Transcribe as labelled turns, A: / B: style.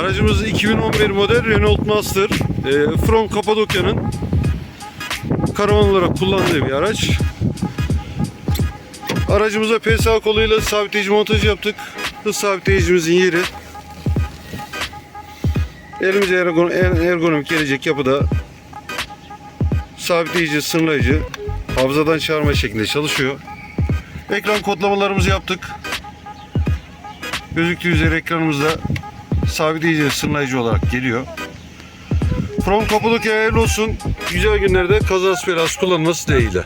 A: Aracımız 2011 model Renault Master. E, From Kapadokya'nın karavan olarak kullandığı bir araç. Aracımıza PSA koluyla sabitleyici montajı yaptık. Hız sabitleyicimizin yeri. Elimize en ergonomik gelecek yapıda sabitleyici, sınırlayıcı hafızadan çağırma şeklinde çalışıyor. Ekran kodlamalarımızı yaptık. Gözüktüğü üzere ekranımızda sabitleyici, sınırlayıcı olarak geliyor. From Kapadokya hayırlı olsun. Güzel günlerde kazası belası kullanılması dileğiyle.